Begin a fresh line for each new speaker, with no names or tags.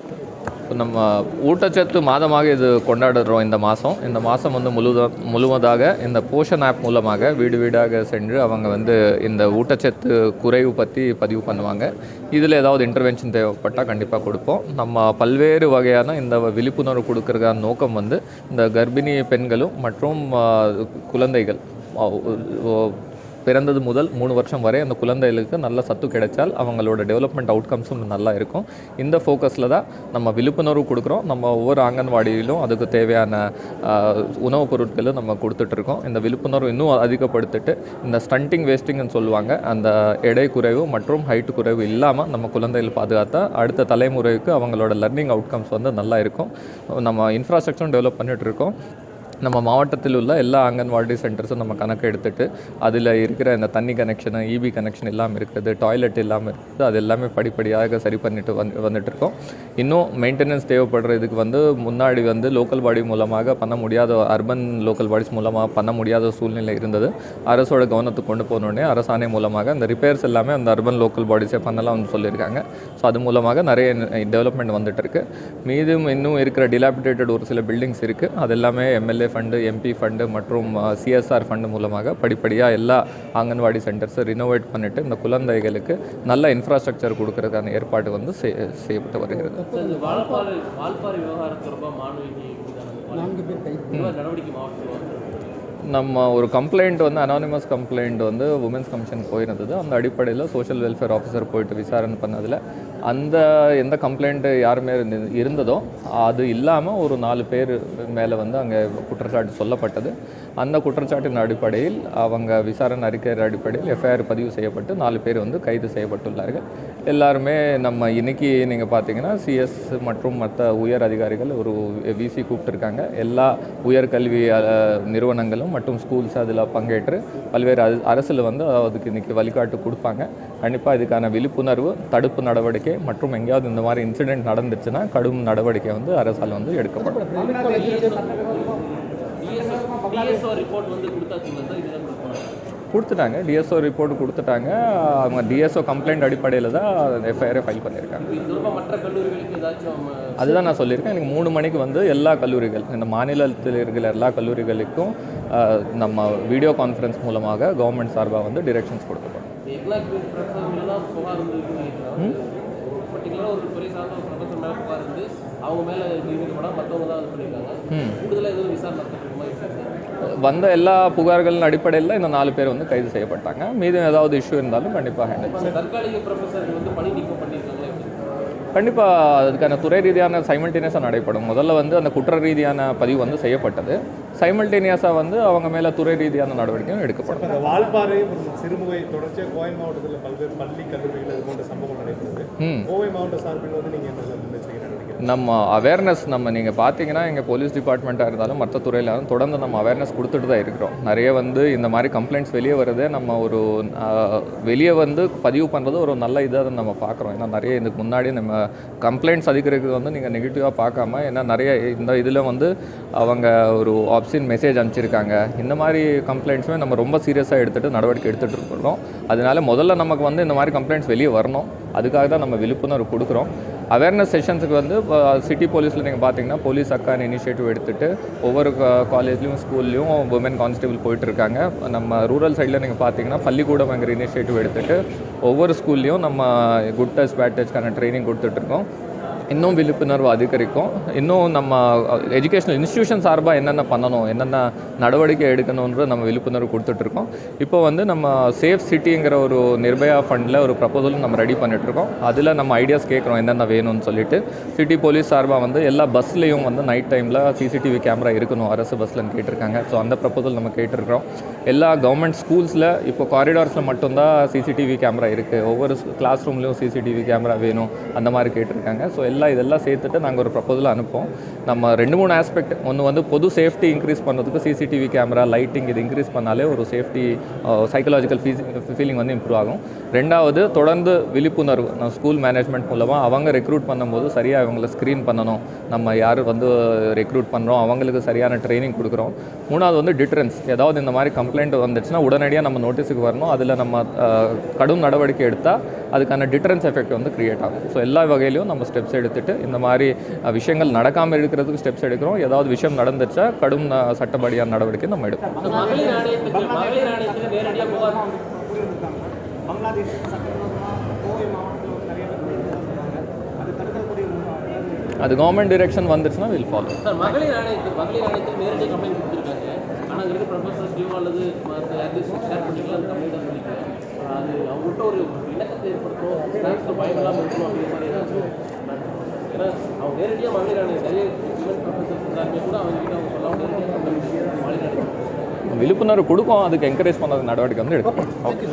இப்போ நம்ம ஊட்டச்சத்து மாதமாக இது கொண்டாடுறோம் இந்த மாதம். இந்த மாதம் வந்து முழுத முழுவதாக இந்த போஷன் ஆப் மூலமாக வீடு வீடாக சென்று அவங்க வந்து இந்த ஊட்டச்சத்து குறைவு பற்றி பதிவு பண்ணுவாங்க. இதில் ஏதாவது இன்டர்வென்ஷன் தேவைப்பட்டால் கண்டிப்பாக கொடுப்போம். நம்ம பல்வேறு வகையான இந்த விழிப்புணர்வு கொடுக்கறதுக்கான நோக்கம் வந்து இந்த கர்ப்பிணி பெண்களும் மற்றும் குழந்தைகள் பிறந்தது முதல் மூணு வருஷம் வரை அந்த குழந்தைகளுக்கு நல்ல சத்து கிடைச்சால் அவங்களோட டெவலப்மெண்ட் அவுட்கம்ஸும் நல்லா இருக்கும். இந்த ஃபோக்கஸில் தான் நம்ம விழிப்புணர்வு கொடுக்குறோம். நம்ம ஒவ்வொரு ஆங்கன்வாடியிலும் அதுக்கு தேவையான உணவுப் பொருட்களும் நம்ம கொடுத்துட்ருக்கோம் இந்த விழிப்புணர்வு இன்னும் அதிகப்படுத்திட்டு இந்த ஸ்டண்டிங் வேஸ்டிங்னு சொல்லுவாங்க அந்த எடை குறைவு மற்றும் ஹைட் குறைவு இல்லாமல் நம்ம குழந்தைகள் பாதுகாத்தா அடுத்த தலைமுறைக்கு அவங்களோட லர்னிங் அவுட்கம்ஸ் வந்து நல்லா இருக்கும். நம்ம இன்ஃப்ராஸ்ட்ரக்சரும் டெவலப் பண்ணிகிட்ருக்கோம் இருக்கோம். நம்ம மாவட்டத்தில் உள்ள எல்லா அங்கன்வாடி சென்டர்ஸும் நம்ம கணக்கு எடுத்துட்டு அதில் இருக்கிற இந்த தண்ணி கனெக்ஷனு இபி கனெக்ஷன் இல்லாமல் இருக்குது டாய்லெட் இல்லாமல் இருக்குது அது எல்லாமே படிப்படியாக சரி பண்ணிட்டு வந்து வந்துட்டுருக்கோம். இன்னும் மெயின்டெனன்ஸ் தேவைப்படுற இதுக்கு வந்து முன்னாடி வந்து லோக்கல் பாடி மூலமாக பண்ண முடியாத அர்பன் லோக்கல் பாடிஸ் மூலமாக பண்ண முடியாத சூழ்நிலை இருந்தது. அரசோட கவனத்துக்கு கொண்டு போனோடனே அரசாணை மூலமாக அந்த ரிப்பேர்ஸ் எல்லாமே அந்த அர்பன் லோக்கல் பாடிஸே பண்ணலாம்னு சொல்லியிருக்காங்க. ஸோ அது மூலமாக நிறைய டெவலப்மெண்ட் வந்துட்டு இருக்கு மீதும் இன்னும் இருக்கிற டிலாபிடேட்டட் ஒரு சில பில்டிங்ஸ் இருக்குது அது எல்லாமே எம்எல்ஏ ஃபண்டு எம்பி ஃபண்டு மற்றும் சிஎஸ்ஆர் ஃபண்டு மூலமாக படிப்படியாக எல்லா அங்கன்வாடி சென்டர்ஸை ரினோவேட் பண்ணிட்டு இந்த குழந்தைகளுக்கு நல்ல இன்ஃப்ராஸ்ட்ரக்சர் கொடுக்கறதுக்கான ஏற்பாடு வந்து செய்- செய்யப்பட்டு வருகிறது. நம்ம ஒரு கம்ப்ளைண்ட் வந்து அனானிமஸ் கம்ப்ளைண்ட் வந்து உமன்ஸ் கமிஷன் போயிருந்தது. அந்த அடிப்படையில் சோஷியல் வெல்ஃபேர் ஆஃபீஸர் போயிட்டு விசாரணை பண்ணதில் அந்த எந்த கம்ப்ளைண்ட்டு யாருமே இருந்து- இருந்ததோ அது இல்லாமல் ஒரு நாலு பேர் மேலே வந்து அங்கே குற்றச்சாட்டு சொல்லப்பட்டது. அந்த குற்றச்சாட்டின் அடிப்படையில் அவங்க விசாரணை அறிக்கை அடிப்படையில் எஃப்ஐஆர் பதிவு செய்யப்பட்டு நாலு பேர் வந்து கைது செய்யப்பட்டுள்ளார்கள். எல்லாருமே நம்ம இன்னைக்கு நீங்கள் பார்த்தீங்கன்னா சிஎஸ் மற்றும் மற்ற உயர் அதிகாரிகள் ஒரு விசி கூப்பிட்டுருக்காங்க. எல்லா உயர்கல்வி நிறுவனங்களும் மற்றும் ஸ்கூல்ஸ் அதில் பங்கேற்று பல்வேறு அரசில் வந்து அதுக்கு இன்றைக்கி வழிகாட்டு கொடுப்பாங்க. கண்டிப்பாக இதுக்கான விழிப்புணர்வு தடுப்பு நடவடிக்கை மற்றும் எங்கேயாவது இந்த மாதிரி இன்சிடென்ட் நடந்துச்சுன்னா கடும் நடவடிக்கை வந்து அரசால் வந்து எடுக்கப்படும். கொடுத்துட்டாங்க. டிஎஸ்ஓ ரிப்போர்ட் கொடுத்துட்டாங்க. அவங்க டிஎஸ்ஓ கம்ப்ளைண்ட் அடிப்படையில் தான் எஃப்ஐஆரை ஃபைல் பண்ணியிருக்காங்க. அதுதான் நான் சொல்லியிருக்கேன். எனக்கு மூணு மணிக்கு வந்து எல்லா கல்லூரிகள் இந்த மாநிலத்தில் இருக்கிற எல்லா கல்லூரிகளுக்கும் நம்ம வீடியோ கான்ஃபரன்ஸ் மூலமாக கவர்மெண்ட் சார்பாக வந்து டிரெக்ஷன்ஸ் கொடுக்கப்படும்.
பர்டிகுலராக ஒரு துறை சார்ந்த ஒரு ப்ரொஃபஸர் மேலே புகார் இருந்து அவங்க மேலே நியமிக்கப்படாம மற்றவங்க தான் இது பண்ணியிருக்காங்க. கூடுதலாக எதுவும் விசாரணை
வந்த எல்லா புகார்களின் அடிப்படையில் இந்த நாலு பேர் வந்து கைது செய்யப்பட்டாங்க. மீதும் ஏதாவது இஷ்யூ இருந்தாலும் கண்டிப்பாக
அந்த தற்காலிக ப்ரொஃபஸர் வந்து பணி நீக்கம் பண்ணியிருக்காங்களா
கண்டிப்பாக அதுக்கான துறை ரீதியான சைமல்டேனியஸாக நடைபெறும். முதல்ல வந்து அந்த குற்ற ரீதியான பதிவு வந்து செய்யப்பட்டது. சைமல்டேனியஸாக வந்து அவங்க மேலே துறை ரீதியான நடவடிக்கையும் எடுக்கப்படும்.
வால்பாறை சிறுமுகை தொடர்ச்சியாக கோவை மாவட்டத்தில் பல்வேறு பள்ளி கல்லூரிகள் கோவை மாவட்ட சார்பில் வந்து நீங்கள் என்ன
நம்ம அவேர்னஸ் நம்ம நீங்கள் பார்த்தீங்கன்னா எங்கள் போலீஸ் டிபார்ட்மெண்ட்டாக இருந்தாலும் மற்ற துறையில இருந்தாலும் தொடர்ந்து நம்ம அவேர்னஸ் கொடுத்துட்டு தான் இருக்கிறோம். நிறைய வந்து இந்த மாதிரி கம்ப்ளைண்ட்ஸ் வெளியே வருதே. நம்ம ஒரு வெளியே வந்து பதிவு பண்ணுறது ஒரு நல்ல இதாக நம்ம பார்க்குறோம் ஏன்னா நிறைய இதுக்கு முன்னாடி நம்ம கம்ப்ளைண்ட்ஸ் அதிகரிக்கிறது வந்து நீங்கள் நெகட்டிவாக பார்க்காம ஏன்னா நிறைய இந்த இதில் வந்து அவங்க ஒரு ஆப்ஷன் மெசேஜ் அனுப்பிச்சிருக்காங்க. இந்த மாதிரி கம்ப்ளைண்ட்ஸுமே நம்ம ரொம்ப சீரியஸாக எடுத்துகிட்டு நடவடிக்கை எடுத்துகிட்டு இருக்கிறோம் அதனால முதல்ல நமக்கு வந்து இந்த மாதிரி கம்ப்ளைண்ட்ஸ் வெளியே வரணும். அதுக்காக தான் நம்ம விழிப்புணர்வு கொடுக்குறோம். அவேர்னஸ் செஷன்ஸுக்கு வந்து சிட்டி போலீஸில் நீங்கள் பார்த்தீங்கன்னா போலீஸ் அக்கான இனிஷியேட்டிவ் எடுத்துகிட்டு ஒவ்வொரு காலேஜ்லேயும் ஸ்கூல்லையும் உமன் கான்ஸ்டபிள் போயிட்டுருக்காங்க. நம்ம ரூரல் சைடில் நீங்கள் பார்த்தீங்கன்னா பள்ளிக்கூடம்ங்கிற இனிஷியேட்டிவ் எடுத்துகிட்டு ஒவ்வொரு ஸ்கூல்லையும் நம்ம குட் டச் பேட் டச்க்கான ட்ரைனிங் கொடுத்துட்ருக்கோம் இன்னும் விழிப்புணர்வு அதிகரிக்கும். இன்னும் நம்ம எஜுகேஷனல் இன்ஸ்டியூஷன் சார்பாக என்னென்ன பண்ணணும் என்னென்ன நடவடிக்கை எடுக்கணுன்ற நம்ம விழிப்புணர்வு கொடுத்துட்ருக்கோம். இப்போ வந்து நம்ம சேஃப் சிட்டிங்கிற ஒரு நிர்பயா ஃபண்டில் ஒரு ப்ரப்போசல் நம்ம ரெடி பண்ணிட்டுருக்கோம் அதில் நம்ம ஐடியாஸ் கேட்குறோம் என்னென்ன வேணும்னு சொல்லிட்டு. சிட்டி போலீஸ் சார்பாக வந்து எல்லா பஸ்லேயும் வந்து நைட் டைமில் சிசிடிவி கேமரா இருக்கணும் அரசு பஸ்லன்னு கேட்டிருக்காங்க. ஸோ அந்த ப்ரப்போசல் நம்ம கேட்டிருக்கிறோம். எல்லா கவர்மெண்ட் ஸ்கூல்ஸில் இப்போ காரிடார்ஸில் மட்டும்தான் சிசிடிவி கேமரா இருக்குது ஒவ்வொரு கிளாஸ் ரூம்லேயும் சிசிடிவி கேமரா வேணும் அந்த மாதிரி கேட்டிருக்காங்க. ஸோ எல்லாம் இதெல்லாம் சேர்த்துட்டு நாங்கள் ஒரு ப்ரப்போசல் அனுப்போம் நம்ம ரெண்டு மூணு ஆஸ்பெக்ட் ஒன்று வந்து பொது சேஃப்டி இன்க்ரீஸ் பண்ணுறதுக்கு சிசிடிவி கேமரா லைட்டிங் இது இன்க்ரீஸ் பண்ணாலே ஒரு சேஃப்டி சைக்கலாஜிக்கல் ஃபீலிங் வந்து இம்ப்ரூவ் ஆகும். ரெண்டாவது தொடர்ந்து விழிப்புணர்வு. நம்ம ஸ்கூல் மேனேஜ்மெண்ட் மூலமாக அவங்க ரெக்ரூட் பண்ணும்போது சரியாக அவங்கள ஸ்க்ரீன் பண்ணணும். நம்ம யார் வந்து ரெக்ரூட் பண்ணுறோம் அவங்களுக்கு சரியான ட்ரைனிங் கொடுக்குறோம். மூணாவது வந்து டிட்ரன்ஸ் ஏதாவது இந்த மாதிரி கம்ப்ளைண்ட் வந்துச்சுன்னா உடனடியாக நம்ம நோட்டீஸுக்கு வரணும். அதில் நம்ம கடும் நடவடிக்கை எடுத்தால் அதுக்கான டிட்ரன்ஸ் எஃபெக்ட் வந்து கிரியேட் ஆகும். ஸோ எல்லா வகையிலையும் நம்ம ஸ்டெப்ஸ் எடுத்து எடுத்துட்டு இந்த மாதிரி விஷயங்கள் நடக்காமல் இருக்கிறதுக்கு ஸ்டெப்ஸ் எடுக்கிறோம். ஏதாவது விஷயம் நடந்துச்சா கடும் சட்டப்படியான நடவடிக்கை நம்ம எடுப்போம்.
அது
கவர்மெண்ட் டிரெக்ஷன் வந்துச்சுன்னா வில் ஃபாலோ
சார் மகளிர் ஆணையத்துக்கு மகளிர் ஆணையத்துக்கு நேரடியாக கம்ப்ளைண்ட் கொடுத்துருக்காங்க? ஆனால் அங்கே இருக்க ப்ரொஃபஸர்ஸ்லையோ அல்லது மற்ற யார்ட்டையும் ஷேர் பண்ணிக்கலாம் அந்த கம்ப்ளைண்ட்டாக சொல்லிக்கிறேன் அது அவங்கள்ட்ட ஒரு இணக்கத்தை ஏற்படுத்தும் இல்லாமல் இருக்கணும் அப்படிங்கிற மாதிரி ஏதாச்சும் ஏன்னா அவங்க நேரடியாக மகளிர் ஆணையம் நிறைய ஈவென்ட் ப்ரொஃபஸர்ஸ் இருந்தாலுமே கூட அவங்க கிட்ட அவங்க சொல்லாமல் நேரடியாக கம்ப்ளைண்ட் மகளிர் ஆணையம்
விழிப்புணர்வு கொடுக்கும் அதுக்கு என்கரேஜ் பண்ண நடவடிக்கை வந்து எடுக்கும் ஓகே.